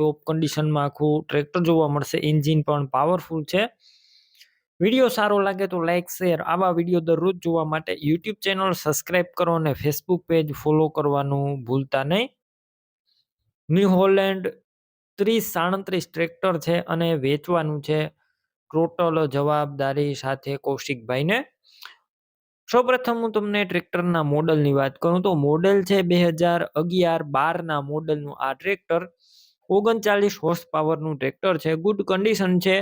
ટોપ કન્ડિશનમાં આખું ટ્રેક્ટર જોવા મળશે. એન્જિન પણ પાવરફુલ છે. વીડિયો સારો લાગે તો લાઇક શેર આવા વીડિયો દરરોજ જોવા માટે યુટ્યુબ ચેનલ સબસ્ક્રાઇબ કરો અને ફેસબુક પેજ ફોલો કરવાનું ભૂલતા નહીં. ન્યૂ હોલેન્ડ ત્રીસ સાડત્રીસ ટ્રેક્ટર છે અને વેચવાનું છે ટોટલ જવાબદારી સાથે કૌશિકભાઈને. સૌપ્રથમ હું તમને ટ્રેક્ટરના મોડલની વાત કરું તો મોડેલ છે બે હજાર અગિયાર બારના મોડલનું આ ટ્રેક્ટર ઓગણચાલીસ હોર્સ પાવરનું ટ્રેક્ટર છે. ગુડ કન્ડિશન છે.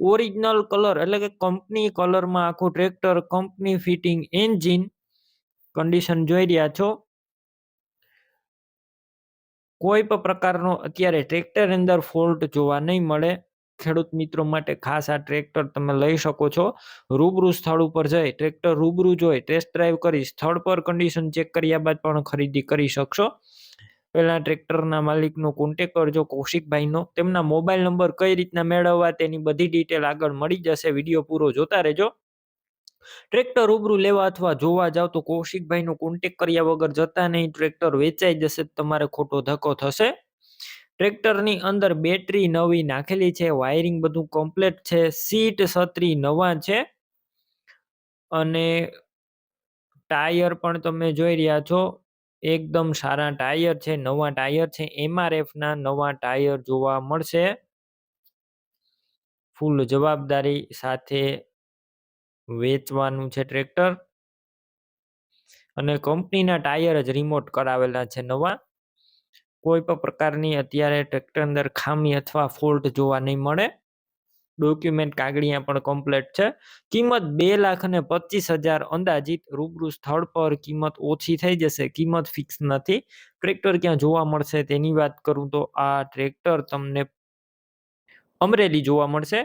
ઓરિજિનલ કલર એટલે કે કંપની કલરમાં આખું tractor company fitting engine condition જોઈ રહ્યા છો. કોઈ પણ પ્રકારનો અત્યારે ટ્રેક્ટર અંદર ફોલ્ટ જોવા નહીં મળે. ખેડૂત મિત્રો માટે ખાસ આ ટ્રેક્ટર તમે લઈ શકો છો. રૂબરૂ સ્થળ ઉપર જઈ ટ્રેક્ટર રૂબરૂ જોઈ ટેસ્ટ ડ્રાઈવ કરી સ્થળ પર કન્ડિશન ચેક કર્યા બાદ પણ ખરીદી કરી શકશો. પહેલા ટ્રેક્ટરના માલિકનો કોન્ટેક કરજો. કૌશિકભાઈનો તેમના મોબાઈલ નંબર કઈ રીતના મેળવવા તેની બધી ડિટેલ આગળ મળી જશે. વીડિયો પૂરો જોતા રહેજો. ટ્રેક્ટર રૂબરૂ લેવા અથવા જોવા જાવ તો કૌશિકભાઈનો કોન્ટેક કર્યા વગર જતા નહીં. ટ્રેક્ટર વેચાઈ જશે તમારે ખોટો ધક્કો થશે. ટ્રેક્ટરની અંદર બેટરી નવી નાખેલી છે. વાયરિંગ બધું કમ્પ્લીટ છે. સીટ છત્રી નવા છે. અને ટાયર પણ તમે જોઈ રહ્યા છો. એકદમ સારા ટાયર છે, નવા ટાયર છે એમઆરએફ ના નવા ટાયર જોવા મળશે. ફૂલ જવાબદારી સાથે વેચવાનું છે ટ્રેક્ટર. અને કંપનીના ટાયર જ રિમોટ કરાવેલા છે નવા. કોઈ પણ પ્રકારની અત્યારે ટ્રેક્ટર અંદર ખામી અથવા ફોલ્ટ જોવા નહીં મળે. ડોક્યુમેન્ટ કાગળિયા પણ કમ્પ્લીટ છે. કિંમત બે લાખ અને પચીસ હજાર અંદાજિત, રૂબરૂ સ્થળ પર કિંમત ઓછી થઈ જશે, કિંમત ફિક્સ નથી. ટ્રેક્ટર ક્યાં જોવા મળશે તેની વાત કરું તો આ ટ્રેક્ટર તમને અમરેલી જોવા મળશે.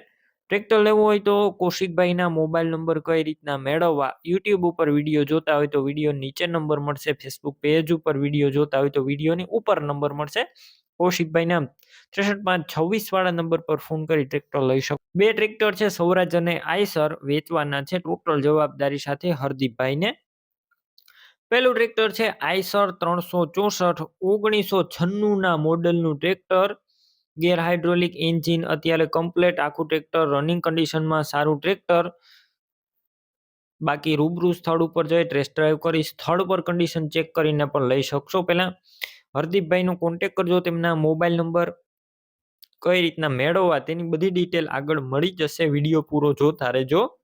ટ્રેક્ટર લેવું હોય તો કૌશિકભાઈના મોબાઈલ નંબર કઈ રીતના મેળવવા યુટ્યુબ ઉપર વીડિયો જોતા હોય તો વીડિયો નીચે નંબર મળશે ફેસબુક પેજ ઉપર વીડિયો જોતા હોય તો વિડીયોની ઉપર નંબર મળશે. કૌશિકભાઈના ત્રેસઠ પાંચ છવ્વીસ વાળા નંબર પર ફોન કરી ટ્રેક્ટર લઈ શકો. બે ટ્રેક્ટર છે, સૌરાજ અને આયસર વેચવાના છે. ટોટલ જવાબદારી સાથે હરદીપભાઈને પહેલું ટ્રેક્ટર છે આઈસર ત્રણસો ચોસઠ ઓગણીસો છન્નું ના મોડલનું ટ્રેક્ટર ગેર હાઇડ્રોલિક એન્જિન અત્યારે કમ્પ્લેટ આખું ટ્રેક્ટર રનિંગ કન્ડિશનમાં સારું ટ્રેક્ટર બાકી રૂબરૂ સ્થળ ઉપર જઈ ટેસ્ટ ડ્રાઈવ કરી, સ્થળ પર કન્ડિશન ચેક કરીને પણ લઈ શકશો. પહેલાં હરદીપભાઈનો કોન્ટેક કરજો, તેમના મોબાઈલ નંબર કઈ રીતના મેળવવા તેની બધી ડિટેલ આગળ મળી જશે. વીડિયો પૂરો જોતા રહેજો.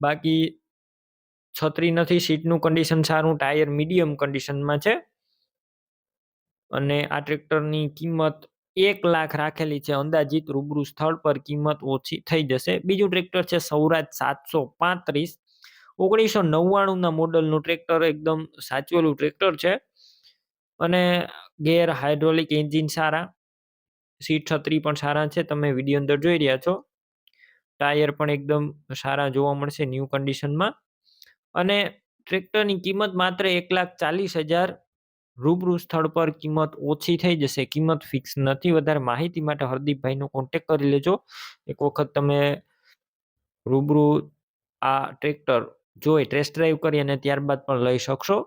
બાકી છત્રી નથી, સીટનું કન્ડિશન સારું ટાયર મીડિયમ કન્ડિશનમાં છે. અને આ ટ્રેક્ટરની કિંમત એક લાખ રાખેલી છે. અંદાજિત રૂબરૂ સ્થળ પર કિંમત ઓછી થઈ જશે. બીજું ટ્રેક્ટર છે સૌરાજ સાતસો પાંત્રીસ. ઓગણીસો નવ્વાણુંના મોડલનું ટ્રેક્ટર એકદમ સાચવેલું ટ્રેક્ટર છે. અને ગેર હાઇડ્રોલિક એન્જિન સારા. સીટ છત્રી પણ સારા છે, તમે વીડિયો અંદર જોઈ રહ્યા છો. ટાયર પણ એકદમ સારા જોવા મળશે ન્યૂ કન્ડિશનમાં. અને ટ્રેક્ટરની કિંમત માત્ર એક લાખ ચાલીસ હજાર રૂબરૂ સ્થળ પર કિંમત ઓછી થઈ જશે. કિંમત ફિક્સ નથી, વધારે માહિતી માટે હરદીપભાઈનો કોન્ટેક કરી લેજો. એક વખત તમે રૂબરૂ આ ટ્રેક્ટર જોઈ ટેસ્ટ ડ્રાઈવ કરી અને ત્યારબાદ પણ લઈ શકશો.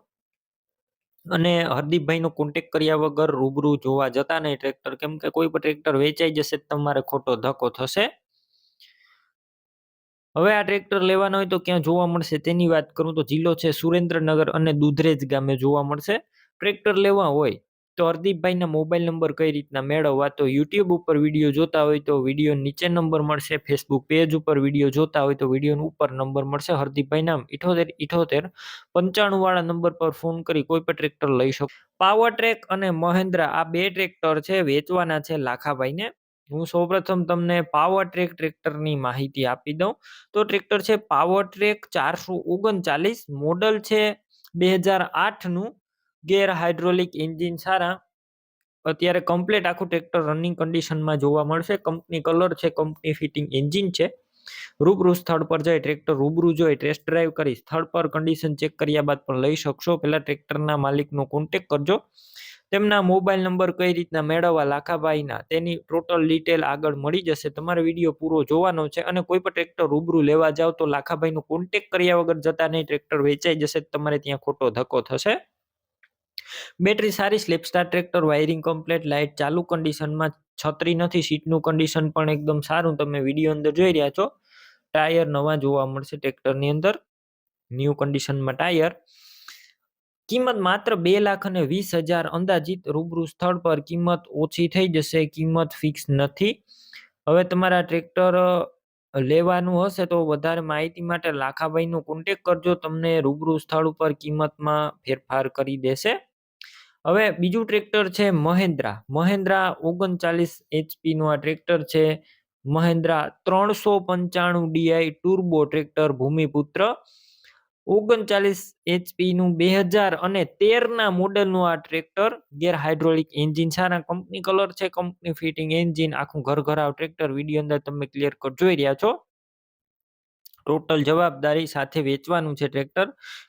અને હરદીપભાઈનો કોન્ટેક કર્યા વગર રૂબરૂ જોવા જતા નહીં. ટ્રેક્ટર કેમ કે કોઈ પણ ટ્રેક્ટર વેચાઈ જશે તમારે ખોટો ધક્કો થશે. હવે આ ટ્રેક્ટર લેવાનો હોય તો ક્યાં જોવા મળશે? તેની વાત કરું તો જિલ્લો છે સુરેન્દ્રનગર અને દુધરેજ ગામે જોવા મળશે. ટ્રેક્ટર લેવા હોય તો હરદીપભાઈના મોબાઈલ નંબર કઈ રીતના મેળવવા? તો યુટ્યુબ ઉપર વીડિયો જોતા હોય તો વીડિયો નીચે નંબર મળશે ફેસબુક પેજ ઉપર વીડિયો જોતા હોય તો વીડિયો ઉપર નંબર મળશે. હરદીપભાઈ નામ ઇઠોતેર ઇઠોતેર, પંચાણું વાળા નંબર પર ફોન કરી કોઈ પણ ટ્રેક્ટર લઈ શકો. પાવર ટ્રેક અને મહેન્દ્રા આ બે ટ્રેક્ટર છે, વેચવાના છે લાખાભાઈને. હું સૌપ્રથમ તમને પાવર ટ્રેક ટ્રેક્ટરની માહિતી આપી દઉં. તો ટ્રેક્ટર છે પાવર ટ્રેક ચારસો ઓગણચાલીસ મોડલ છે બે હજાર આઠનું. ગેર હાઇડ્રોલિક એન્જિન સારા, અત્યારે કમ્પ્લીટ આખું ટ્રેક્ટર રનિંગ કન્ડિશનમાં જોવા મળશે. કંપની કલર છે કંપની ફિટિંગ એન્જિન છે. રૂબરૂ સ્થળ પર જઈ ટ્રેક્ટર રૂબરૂ જોઈ ટેસ્ટ ડ્રાઈવ કરી સ્થળ પર કન્ડિશન ચેક કર્યા બાદ પણ લઈ શકશો. પહેલાં ટ્રેક્ટરના માલિકનો કોન્ટેક કરજો. તેમના મોબાઈલ નંબર કઈ રીતના મેળવવા લાખાભાઈના તેની ટોટલ ડિટેલ આગળ મળી જશે. તમારે વીડિયો પૂરો જોવાનો છે અને કોઈ પણ ટ્રેક્ટર રૂબરૂ લેવા જાઓ તો લાખાભાઈનો કોન્ટેક કર્યા વગર જતા નહીં. ટ્રેક્ટર વેચાઈ જશે તમારે ત્યાં ખોટો ધક્કો થશે. બેટરી સારી, self start tractor, wiring complete, light ચાલુ કન્ડિશનમાં, છત્રી નથી, સીટનું કન્ડિશન પણ એકદમ સારું. તમે વીડિયો અંદર જોઈ રહ્યા છો. ટાયર નવા જોવા મળશે ટ્રેક્ટરની અંદર. ન્યૂ કન્ડિશનમાં ટાયર. કિંમત માત્ર બે લાખ અને વીસ હજાર અંદાજિત. રૂબરૂ સ્થળ પર કિંમત ઓછી થઈ જશે, કિંમત ફિક્સ નથી. હવે તમારા ટ્રેક્ટર લેવાનું હશે તો વધારે માહિતી માટે લાખાભાઈનો કોન્ટેક કરજો. તમને રૂબરૂ સ્થળ ઉપર કિંમતમાં ફેરફાર કરી દેશે. હવે બીજું ટ્રેક્ટર છે મહેન્દ્રા. મહેન્દ્રા ઓગણચાલીસ એચપી નું આ ટ્રેક્ટર છે. મહેન્દ્રા ત્રણસો પંચાણું ડીઆઈ ટુર્બો ટ્રેક્ટર ભૂમિપુત્ર. ઓગણચાલીસ એચપી નું બે હજાર અને તેરના મોડલનું આ ટ્રેક્ટર ગેર હાઇડ્રોલિક એન્જિન સારા કંપની કલર છે, કંપની ફિટિંગ એન્જિન. આખું ઘર ઘરાવ ટ્રેક્ટર. વીડિયો અંદર તમે ક્લિયર કટ જોઈ રહ્યા છો. ટોટલ જવાબદારી સાથે વેચવાનું છે ટ્રેક્ટર.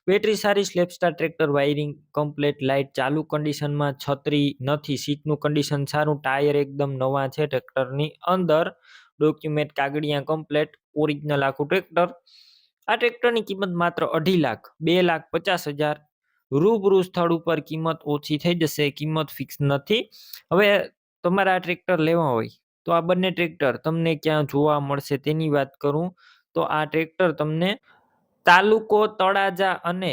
બેટરી સારી self start tractor, wiring complete, light ચાલુ કન્ડિશનમાં છત્રી નથી. સીટનું કન્ડિશન સારું, ટાયર એકદમ નવા છે ટ્રેક્ટરની અંદર. ડોક્યુમેન્ટ કાગળિયા કમ્પ્લેટ, ઓરિજિનલ આખું ટ્રેક્ટર. આ ટ્રેક્ટરની કિંમત માત્ર અઢી લાખ, બે લાખ પચાસ હજાર. રૂબરૂ સ્થળ ઉપર કિંમત ઓછી થઈ જશે, કિંમત ફિક્સ નથી. હવે તમારે આ ટ્રેક્ટર લેવા હોય તો આ બંને ટ્રેક્ટર તમને ક્યાં જોવા મળશે તેની વાત કરું. તો આ ટ્રેક્ટર તમને તાલુકો તળાજા અને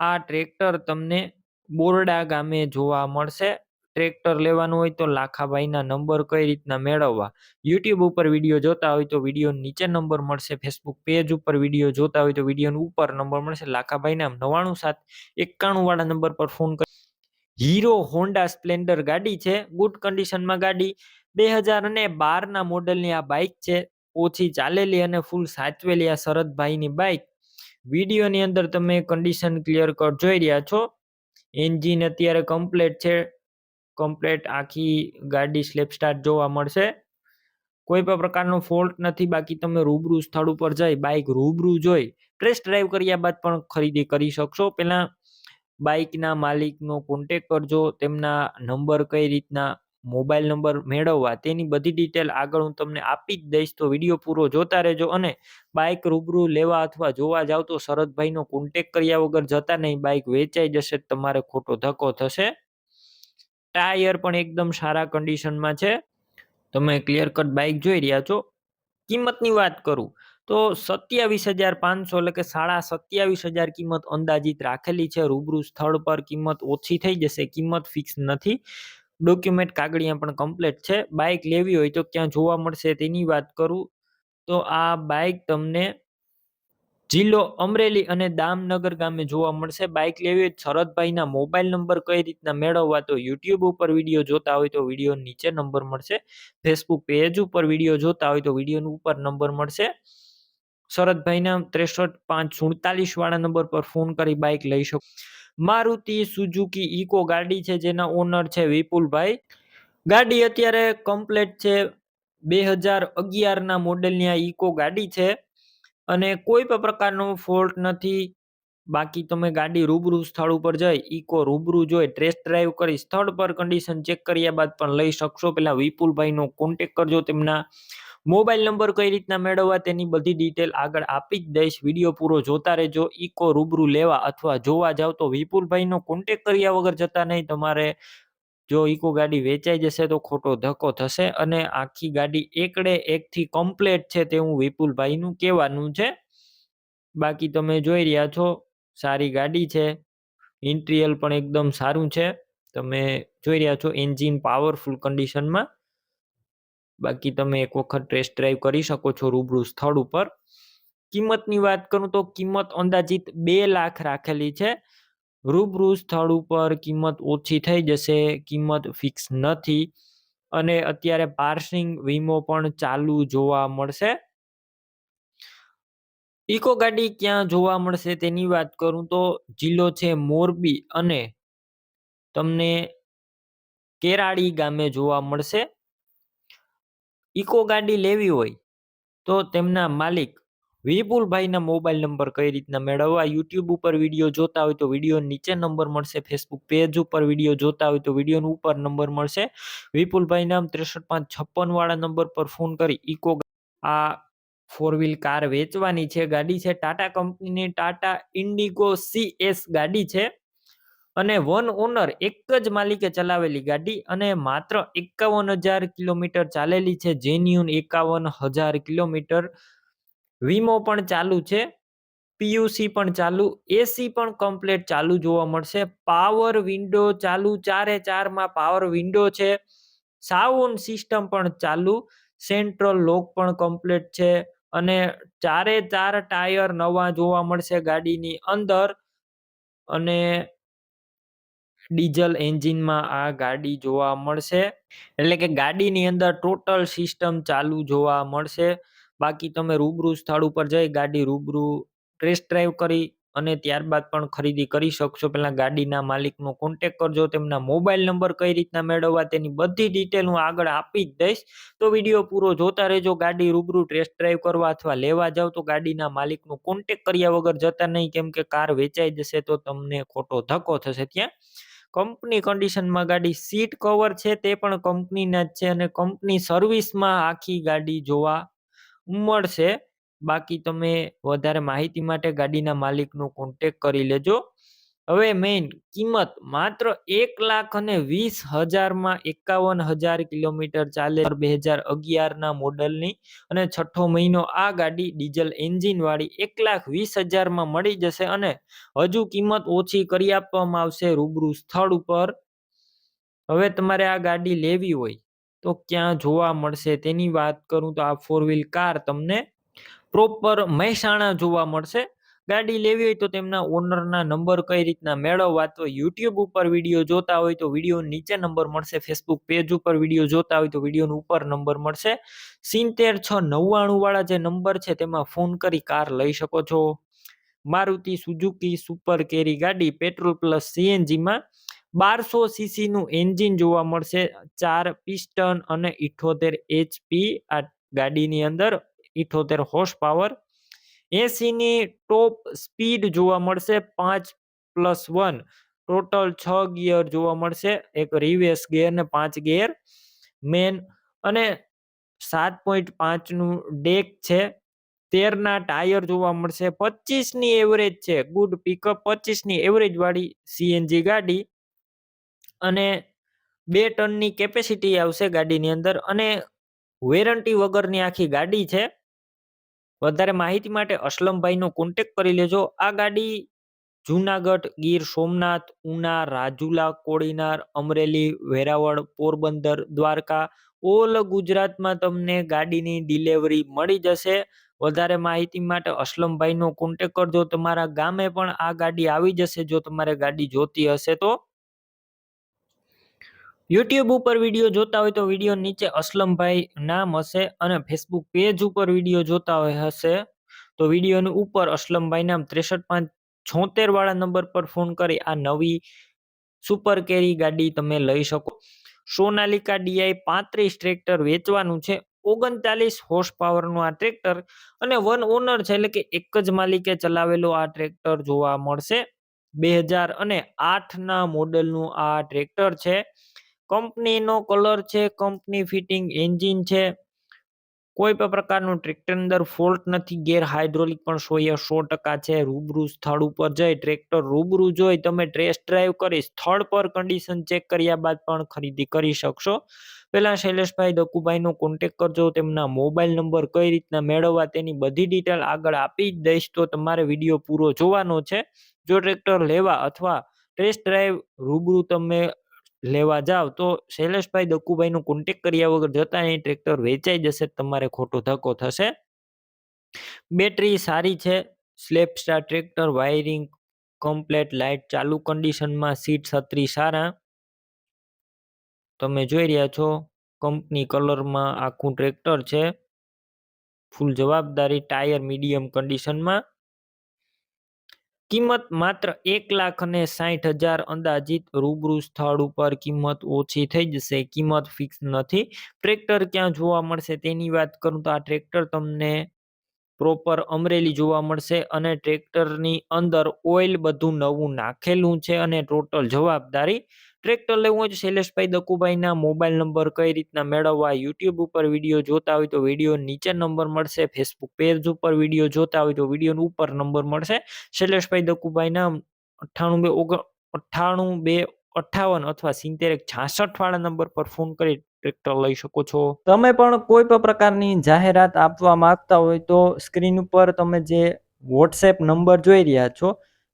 આ ટ્રેક્ટર તમને બોરડા ગામે જોવા મળશે. ટ્રેક્ટર લેવાનું હોય તો લાખાભાઈના નંબર કઈ રીતના મેળવવા? યુટ્યુબ ઉપર વીડિયો જોતા હોય તો વીડિયો નીચે નંબર મળશે. ફેસબુક પેજ ઉપર વીડિયો જોતા હોય તો વીડિયો ઉપર નંબર મળશે. લાખાભાઈના નવાણું સાત એકાણું વાળા નંબર પર ફોન કરી. હીરો હોન્ડા સ્પ્લેન્ડર ગાડી છે. ગુડ કન્ડિશનમાં ગાડી. બે હજાર અને બારના મોડલની આ બાઇક છે. ઓછી ચાલેલી અને ફૂલ સાચવેલી આ શરદભાઈની બાઇક વિડીયોની અંદર તમે કન્ડિશન ક્લિયર કટ જોઈ રહ્યા છો. એન્જિન અત્યારે કમ્પ્લેટ છે. કમ્પ્લેટ આખી ગાડી સ્લેપ સ્ટાર્ટ જોવા મળશે. કોઈ પણ પ્રકારનો ફોલ્ટ નથી, બાકી તમે રૂબરૂ સ્થળ ઉપર જઈ બાઇક રૂબરૂ જોઈ ટેસ્ટ ડ્રાઈવ કર્યા બાદ પણ ખરીદી કરી શકશો. પહેલાં બાઇકના માલિકનો કોન્ટેક કરજો, તેમના નંબર કઈ રીતના મોબાઈલ નંબર મેળવવા તેની બધી ડિટેલ આગળ હું તમને આપી જ દઈશ. તો વીડિયો પૂરો જોતા રહેજો અને બાઇક રૂબરૂ લેવા અથવા જોવા જાવ તો શરદભાઈનો કોન્ટેક કર્યા વગર જતા નહીં. બાઇક વેચાઈ જશે, તમારે ખોટો ધક્કો થશે. ટાયર પણ એકદમ સારા કન્ડિશનમાં છે. તમે ક્લિયર કટ બાઇક જોઈ રહ્યા છો. કિંમતની વાત કરું તો સત્યાવીસ હજાર પાંચસો એટલે કે સાડા સત્યાવીસ હજાર કિંમત અંદાજિત રાખેલી છે. રૂબરૂ સ્થળ પર કિંમત ઓછી થઈ જશે, કિંમત ફિક્સ નથી. ડોક્યુમેન્ટ કાગળિયા પણ કમ્પ્લીટ છે. બાઇક લેવી હોય તો ક્યાં જોવા મળશે તેની વાત કરું. તો આ બાઇક તમને જિલ્લો અમરેલી અને દામનગર ગામે જોવા મળશે. બાઇક લેવી હોય શરદભાઈના મોબાઈલ નંબર કઈ રીતના મેળવવા તો યુટ્યુબ ઉપર વીડિયો જોતા હોય તો વીડિયો નીચે નંબર મળશે. ફેસબુક પેજ ઉપર વીડિયો જોતા હોય તો વીડિયો ઉપર નંબર મળશે. શરદભાઈના ત્રેસઠ પાંચ સુડતાલીસ વાળા નંબર પર ફોન કરી બાઇક લઈ શકો. મારુતિ સુઝુકી ઇકો ગાડી છે, જેના ઓનર છે વિપુલભાઈ. ગાડી અત્યારે કમ્પ્લેટ છે બે હજાર અગિયારના મોડેલની આ ઇકો ગાડી છે અને કોઈ પણ પ્રકારનો ફોલ્ટ નથી. બાકી તમે ગાડી રૂબરૂ સ્થળ ઉપર જઈ ઇકો રૂબરૂ જોઈ ટેસ્ટ ડ્રાઈવ કરી, સ્થળ પર કન્ડિશન ચેક કર્યા બાદ પણ લઈ શકશો. પહેલાં વિપુલભાઈનો કોન્ટેક કરજો તેમના મોબાઈલ નંબર કઈ રીતના મેળવવા તેની બધી ડિટેલ આગળ આપી જ દઈશ. વીડિયો પૂરો જોતા રહેજો. ઈકો રૂબરૂ લેવા અથવા જોવા જાવ તો વિપુલભાઈનો કોન્ટેક કર્યા વગર જતા નહીં. તમારે જો ઈકો ગાડી વેચાઈ જશે તો ખોટો ધક્કો થશે અને આખી ગાડી એકડે એકથી કમ્પ્લેટ છે તેવું વિપુલભાઈનું કહેવાનું છે. બાકી તમે જોઈ રહ્યા છો, સારી ગાડી છે. ઇન્ટિરિયલ પણ એકદમ સારું છે. તમે જોઈ રહ્યા છો એન્જિન પાવરફુલ કન્ડિશનમાં બાકી તમે એક વખત ટેસ્ટ ડ્રાઈવ કરી શકો છો રૂબરૂ સ્થળ ઉપર. કિંમતની વાત કરું તો કિંમત અંદાજિત બે લાખ રાખેલી છે. રૂબરૂ સ્થળ ઉપર કિંમત ઓછી થઈ જશે, કિંમત ફિક્સ નથી અને અત્યારે પાર્સિંગ વીમો પણ ચાલુ જોવા મળશે. ઇકો ગાડી ક્યાં જોવા મળશે તેની વાત કરું તો જિલ્લો છે મોરબી અને તમને કેરાળી ગામે જોવા મળશે. ઇકો ગાડી લેવી હોય, તો તેમના માલિક વિપુલભાઈના મોબાઈલ નંબર કઈ રીતના મેળવવા? યુટ્યુબ ઉપર વીડિયો જોતા હોય તો વીડિયો નીચે નંબર મળશે, ફેસબુક પેજ ઉપર વીડિયો જોતા હોય તો વીડિયો ઉપર નંબર મળશે. વિપુલભાઈ નામ ત્રેસઠ પાંચ છપ્પન વાળા નંબર પર ફોન કરી, ઇકો આ ફોર વ્હીલ કાર વેચવાની છે, ગાડી છે, ટાટા કંપનીની ટાટા ઇન્ડિગો સી એસ ગાડી છે. અને વન ઓનર એક જ માલિકે ચલાવેલી ગાડી અને માત્ર એકાવન હજાર કિલોમીટર ચાલેલી છે. જેન્યુન એકાવન હજાર કિલોમીટર. વીમો પણ ચાલુ છે. પીયુસી પણ ચાલુ. એસી પણ કમ્પ્લેટ ચાલુ જોવા મળશે. પાવર વિન્ડો ચાલુ. ચારે ચારમાં પાવર વિન્ડો છે. સાઉન્ડ સિસ્ટમ પણ ચાલુ. સેન્ટ્રલ લોક પણ કમ્પ્લેટ છે. અને ચારે ચાર ટાયર નવા જોવા મળશે ગાડીની અંદર. અને ડીઝલ એન્જિનમાં આ ગાડી જોવા મળશે. એટલે કે ગાડીની અંદર ટોટલ સિસ્ટમ ચાલુ જોવા મળશે. બાકી તમે રૂબરૂ સ્થળ ઉપર જઈ ગાડી રૂબરૂ ટેસ્ટ ડ્રાઈવ કરી અને ત્યારબાદ પણ ખરીદી કરી શકશો. પહેલાં ગાડીના માલિકનો કોન્ટેક કરજો, તેમના મોબાઈલ નંબર કઈ રીતના મેળવવા તેની બધી ડિટેલ હું આગળ આપી જ દઈશ. તો વીડિયો પૂરો જોતા રહેજો, ગાડી રૂબરૂ ટેસ્ટ ડ્રાઈવ કરવા અથવા લેવા જાવ તો ગાડીના માલિકનો કોન્ટેક કર્યા વગર જતા નહીં. કેમ કે કાર વેચાઈ જશે તો તમને ખોટો ધક્કો થશે ત્યાં. કંપની કન્ડિશનમાં ગાડી સીટ કવર છે, તે પણ કંપનીના જ છે અને કંપની સર્વિસમાં આખી ગાડી જોવા મળશે. બાકી તમે વધારે માહિતી માટે ગાડીના માલિકનો કોન્ટેક કરી લેજો. હવે મેઇન કિંમત માત્ર એક લાખ અને વીસ હજારમાં એકાવન હજાર કિલોમીટર ચાલે બે હજાર અગિયારના મોડલની અને છઠ્ઠો મહિનો આ ગાડી ડીઝલ એન્જિનવાળી એક લાખ વીસ હજારમાં મળી જશે અને હજુ કિંમત ઓછી કરી આપવામાં આવશે રૂબરૂ સ્થળ ઉપર. હવે તમારે આ ગાડી લેવી હોય તો ક્યાં જોવા મળશે તેની વાત કરું તો આ ફોર વ્હીલ કાર તમને પ્રોપર મહેસાણા જોવા મળશે. ગાડી લેવી હોય તો તેમના ઓનરના નંબર કઈ રીતના મેળવવા તો યુટ્યુબ ઉપર વીડિયો જોતા હોય તો વીડિયો નીચે નંબર મળશે. ફેસબુક પેજ ઉપર વીડિયો જોતા હોય તો વિડીયોનો ઉપર નંબર મળશે. સિત્તેર છ નવ્વાણું વાળા જે નંબર છે તેમાં ફોન કરી કાર લઈ શકો છો. મારુતિ સુઝુકી સુપર કેરી ગાડી પેટ્રોલ પ્લસ સીએનજીમાં બારસો સીસીનું એન્જિન જોવા મળશે. ચાર પિસ્ટન અને ઇઠોતેર એચપી આ ગાડીની અંદર ઇઠોતેર હોર્સ પાવર એસીની ટોપ સ્પીડ જોવા મળશે પાંચ પ્લસ વન. ટોટલ છ ગિયર જોવા મળશે, એક રિવેસ ગિયર ને પાંચ ગિયર. મેન અને સાત પોઈન્ટ પાંચનું ડેક છે. તેરના ટાયર જોવા મળશે પચીસની એવરેજ છે. ગુડ પિકઅપ પચીસની એવરેજ વાળી સીએનજી ગાડી. અને બે ટનની કેપેસિટી આવશે ગાડીની અંદર અને વેરંટી વગરની આખી ગાડી છે. વધારે માહિતી માટે અસલમભાઈનો કોન્ટેક કરી લેજો. આ ગાડી જુનાગઢ ગીર, સોમનાથ, ઉના, રાજુલા, કોડીનાર, અમરેલી, વેરાવળ, પોરબંદર, દ્વારકા, ઓલ ગુજરાતમાં તમને ગાડીની ડિલિવરી મળી જશે. વધારે માહિતી માટે અસલમભાઈનો કોન્ટેક કરજો. તમારા ગામે પણ આ ગાડી આવી જશે જો તમારે ગાડી જોતી હશે તો. યુટ્યુબ ઉપર વીડિયો જોતા હોય તો વીડિયો નીચે અસલમભાઈ નામ હશે અને ફેસબુક પેજ ઉપર વીડિયો જોતા હોય હશે. તો વિડીયોની ઉપર અસલમભાઈ નામ ત્રેસઠ પાંચ છોતેર વાળા નંબર પર ફોન કરી આ નવી સુપર કેરી ગાડી તમે લઈ શકો. સોનાલિકા ડીઆઈ પાંત્રીસ ટ્રેક્ટર વેચવાનું છે. ઓગણચાલીસ હોર્સ પાવરનું આ ટ્રેક્ટર અને વન ઓનર છે એટલે કે એક જ માલિકે ચલાવેલું આ ટ્રેક્ટર જોવા મળશે. બે હજાર અને આઠના મોડલનું આ ટ્રેક્ટર છે. કંપનીનો કલર છે કંપની ફિટિંગ એન્જિન છે. કોઈ પણ પ્રકારનું ટ્રેક્ટર અંદર ફોલ્ટ નથી, ગેર હાઇડ્રોલિક પણ સો એ સો ટકા છે. રૂબરૂ સ્થળ ઉપર જઈ ટ્રેક્ટર રૂબરૂ જોઈ તમે ટેસ્ટ ડ્રાઈવ કરી સ્થળ પર કન્ડિશન ચેક કર્યા બાદ પણ ખરીદી કરી શકશો. પહેલાં શૈલેષભાઈ દકુભાઈનો કોન્ટેક કરજો, તેમના મોબાઈલ નંબર કઈ રીતના મેળવવા તેની બધી ડિટેલ આગળ આપી જ દઈશ, તો તમારે વીડિયો પૂરો જોવાનો છે. જો ટ્રેક્ટર લેવા અથવા ટેસ્ટ ડ્રાઈવ રૂબરૂ તમે લેવા જાવ, તો શૈલેષભાઈ દક્કુભાઈનો કોન્ટેક કર્યા વગર જતા એ ટ્રેક્ટર વેચાઈ જશે, તમારે ખોટો ધક્કો થશે. બેટરી સારી છે self start tractor wiring complete light ચાલુ કન્ડિશનમાં સીટ છત્રી સારા. તમે જોઈ રહ્યા છો કંપની કલરમાં આખું ટ્રેક્ટર છે. ફૂલ જવાબદારી ટાયર મીડિયમ કન્ડિશનમાં કિંમત માત્ર એક લાખ અને સાઠ હજાર અંદાજિત રૂબરૂ સ્થળ ઉપર કિંમત ઓછી થઈ જશે. કિંમત ફિક્સ નથી. ટ્રેક્ટર ક્યાં જોવા મળશે તેની વાત કરું તો આ ટ્રેક્ટર તમને પ્રોપર અમરેલી જોવા મળશે અને ટ્રેક્ટરની અંદર ઓઇલ બધું નવું નાખેલું છે અને ટોટલ જવાબદારી ટ્રેક્ટર લેવું હોય તો શૈલેષભાઈ દકુભાઈના મોબાઈલ નંબર કઈ રીતના મેળવવા, યુટ્યુબ ઉપર વીડિયો જોતા હોય તો વીડિયો નીચે નંબર મળશે, ફેસબુક પેજ ઉપર વીડિયો જોતા હોય તો વીડિયો ઉપર નંબર મળશે. શૈલેષભાઈ દકુભાઈના અઠ્ઠાણું બે ઓગ અઠ્ઠાણું બે અઠ્ઠાવન અથવા સિત્તેર એક છાસઠ વાળા નંબર પર ફોન કરી ટ્રેક્ટર લઈ શકો છો. તમે પણ કોઈ પણ પ્રકારની જાહેરાત આપવા માંગતા હોય તો સ્ક્રીન ઉપર તમે જે વોટ્સએપ નંબર જોઈ રહ્યા છો